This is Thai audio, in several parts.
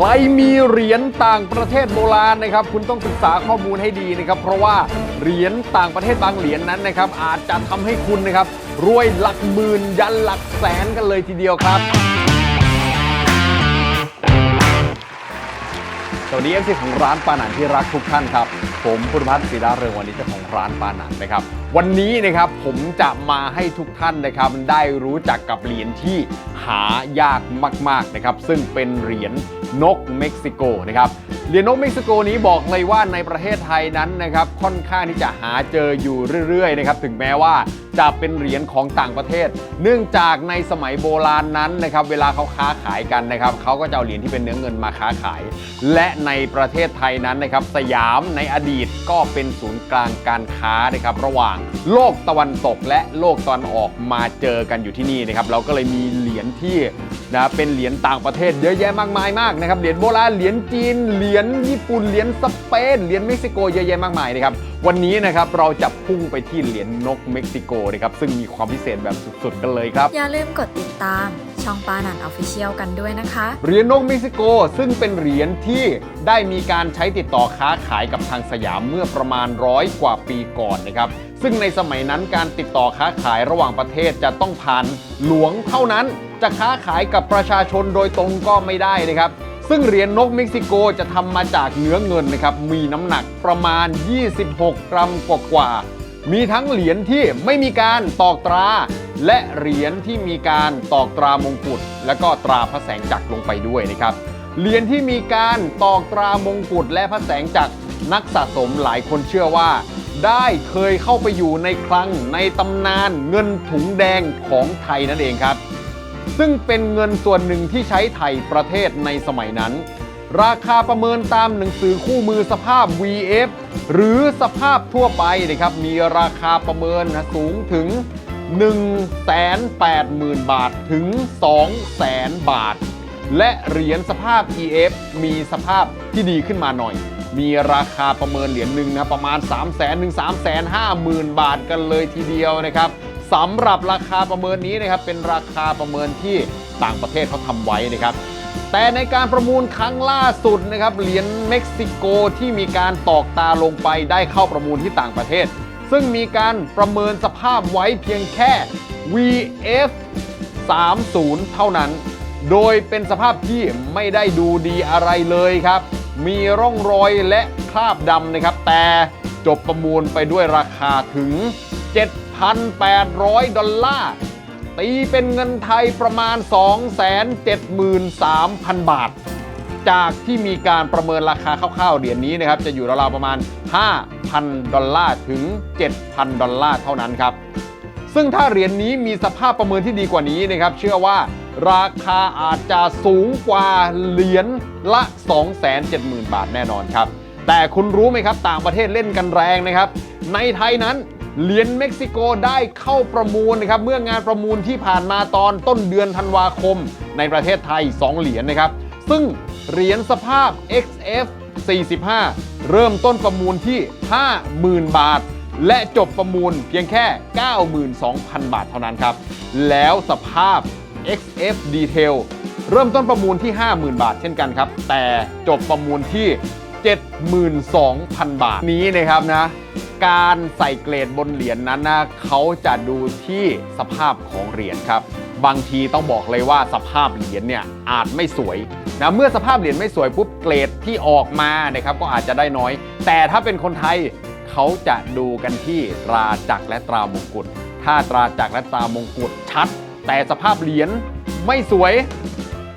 ใครมีเหรียญต่างประเทศโบราณนะครับ คุณต้องศึกษาข้อมูลให้ดีนะครับ เพราะว่าเหรียญต่างประเทศบางเหรียญนั้นนะครับ อาจจะทำให้คุณนะครับ รวยหลักหมื่นยันหลักแสนกันเลยทีเดียวครับ สวัสดีเอฟซีของร้านปานันที่รักทุกท่านครับ ผมพุทธพัฒน์ศรีดาเรืองวันนี้เจ้าของร้านปานันนะครับ วันนี้นะครับผมจะมาให้ทุกท่านนะครับได้รู้จักกับเหรียญที่หายากมากๆนะครับ ซึ่งเป็นเหรียญนกเม็กซิโกนะครับเหรียญนกเม็กซิโกนี้บอกเลยว่าในประเทศไทยนั้นนะครับค่อนข้างที่จะหาเจออยู่เรื่อยๆนะครับถึงแม้ว่า จะเป็นเหรียญของต่างประเทศ เนื่องจากในสมัยโบราณนั้นนะครับเวลาเขาค้าขายกันนะครับเขาก็จะเอาเหรียญที่เป็นเนื้อเงินมาค้าขาย และในประเทศไทยนั้นนะครับสยามในอดีตก็เป็นศูนย์กลางการค้านะครับระหว่างโลกตะวันตกและโลกตะวันออกมาเจอกันอยู่ที่นี่นะครับเราก็เลยมีเหรียญที่นะเป็นเหรียญต่างประเทศเยอะแยะมากมายมากนะครับเหรียญโบราณเหรียญจีนเหรียญญี่ปุ่นเหรียญสเปนเหรียญเม็กซิโกเยอะแยะมากมายนะครับวันนี้นะครับเราจะพุ่งไปที่เหรียญนกเม็กซิโกนะครับซึ่งมีความพิเศษแบบสุดๆ กันเลยครับ อย่าลืมกดติดตามช่องปานันออฟฟิเชียลกันด้วยนะคะ เหรียญนกเม็กซิโกซึ่งเป็นเหรียญที่ได้มีการใช้ติดต่อค้าขายกับทางสยามเมื่อประมาณร้อยกว่าปีก่อนนะครับซึ่งในสมัยนั้นการติดต่อค้าขายระหว่างประเทศจะต้องผ่านหลวงเท่านั้น จะค้าขายกับประชาชนโดยตรงก็ไม่ได้นะครับ ซึ่งเหรียญนกเม็กซิโกจะทำมาจากเนื้อเงินนะครับ มีน้ำหนักประมาณ 26 กรัมกว่าๆมีทั้งเหรียญที่ไม่มีการตอกตรา และเหรียญที่มีการตอกตรามงกุฎและก็ตราพระแสงจักรลงไปด้วยนะครับ เหรียญที่มีการตอกตรามงกุฎและพระแสงจักรนักสะสมหลายคนเชื่อว่า ได้เคยเข้าไปอยู่ในคลังในตำนานเงินถุงแดงของไทยนั่นเองครับ ซึ่งเป็นเงินส่วนหนึ่งที่ใช้ไถ่ประเทศในสมัยนั้น ราคาประเมินตามหนังสือคู่มือสภาพ VF หรือสภาพทั่วไปนะครับ มีราคาประเมินนะสูงถึง 180,000 บาทถึง 200,000 บาท และเหรียญสภาพ EF มีสภาพที่ดีขึ้นมาหน่อย มีราคาประเมินเหรียญหนึ่งนะประมาณ 3 0 0 0 0 0ถึง3 5 0 0 0 0 บาทกันเลยทีเดียวนะครับ สำหรับราคาประเมินนี้นะครับเป็นราคาประเมินที่ต่างประเทศเขาทำไว้นะครับ แต่ในการประมูลครั้งล่าสุดนะครับเหรียญเม็กซิโกที่มีการตอกตาลงไปได้เข้าประมูลที่ต่างประเทศ ซึ่งมีการประเมินสภาพไว้เพียงแค่ VF 30 เท่านั้น โดยเป็นสภาพที่ไม่ได้ดูดีอะไรเลยครับ มีร่องรอยและคราบดำนะครับ แต่จบประมูลไปด้วยราคาถึง 7,800 ดอลลาร์ ตีเป็นเงินไทยประมาณ 273,000 บาท จากที่มีการประเมินราคาคร่าวๆเหรียญนี้นะครับ จะอยู่ราวๆประมาณ 5,000 ดอลลาร์ถึง 7,000 ดอลลาร์เท่านั้นครับ ซึ่งถ้าเหรียญนี้มีสภาพประเมินที่ดีกว่านี้นะครับ เชื่อว่าราคาอาจจะสูงกว่าเหรียญละ 270,000 บาทแน่นอนครับ แต่คุณรู้ไหมครับ ต่างประเทศเล่นกันแรงนะครับ ในไทยนั้น เหรียญเม็กซิโกได้เข้าประมูลนะครับเมื่องานประมูลที่ผ่านมาตอนต้นเดือนธันวาคม ในประเทศไทย 2 เหรียญนะครับ ซึ่งเหรียญสภาพ XF 45 เริ่มต้นประมูลที่ 50,000 บาท และจบประมูลเพียงแค่ 92,000 บาทเท่านั้นครับ แล้วสภาพ XF Detail เริ่มต้นประมูลที่ 50,000 บาทเช่นกันครับ แต่จบประมูลที่ 72,000 บาทนี้นะครับนะ การใส่เกรดบนเหรียญนั้นนะเขาจะดูที่สภาพของเหรียญครับ บางทีต้องบอกเลยว่าสภาพเหรียญเนี่ยอาจไม่สวยนะเมื่อสภาพเหรียญไม่สวยปุ๊บเกรดที่ออกมานะครับก็อาจจะได้น้อย แต่ถ้าเป็นคนไทยเขาจะดูกันที่ตราจักรและตรามงกุฎถ้าตราจักรและตรามงกุฎชัด แต่สภาพเหรียญไม่สวย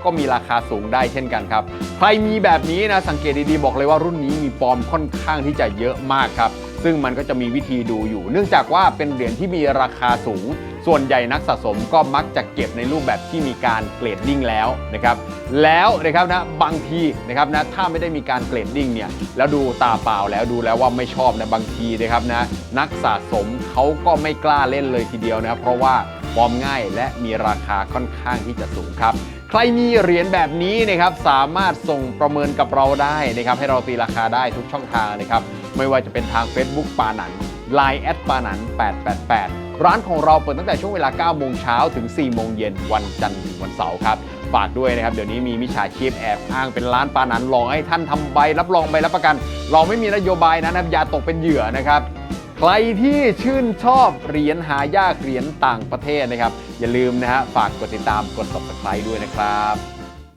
ก็มีราคาสูงได้เช่นกันครับ ใครมีแบบนี้นะสังเกตดีๆ บอกเลยว่ารุ่นนี้มีปลอมค่อนข้างที่จะเยอะมากครับ ซึ่งมันก็จะมีวิธีดูอยู่ เนื่องจากว่าเป็นเหรียญที่มีราคาสูง ส่วนใหญ่นักสะสมก็มักจะเก็บในรูปแบบที่มีการเกรดดิ้งแล้วนะครับ แล้วนะครับนะบางทีนะครับนะถ้าไม่ได้มีการเกรดดิ้งเนี่ยแล้วดูตาเปล่าแล้วดูแล้วว่าไม่ชอบนะบางทีนะครับนะนักสะสมเขาก็ไม่กล้าเล่นเลยทีเดียวนะครับเพราะว่าปลอมง่ายและมีราคาค่อนข้างที่จะสูงครับใครมีเหรียญแบบนี้นะครับสามารถส่งประเมินกับเราได้นะครับให้เราตีราคาได้ทุกช่องทางนะครับ ไม่ว่าจะเป็นทาง Facebook ปานัน Line แอดปานัน 888 ร้านของเราเปิดตั้งแต่ช่วงเวลา 9 โมงเช้าถึง 4 โมงเย็นวันจันทร์ถึงวันเสาร์ครับ ฝากด้วยนะครับ เดี๋ยวนี้มีมิจฉาชีพแอบอ้างเป็นร้านปานันหลอกให้ท่านทำใบรับรองใบรับประกัน เราไม่มีนโยบายนะครับอย่าตกเป็นเหยื่อนะครับใครที่ชื่นชอบเหรียญหายากเหรียญต่างประเทศนะครับ อย่าลืมนะฮะฝากกดติดตามกด subscribe ด้วยนะครับ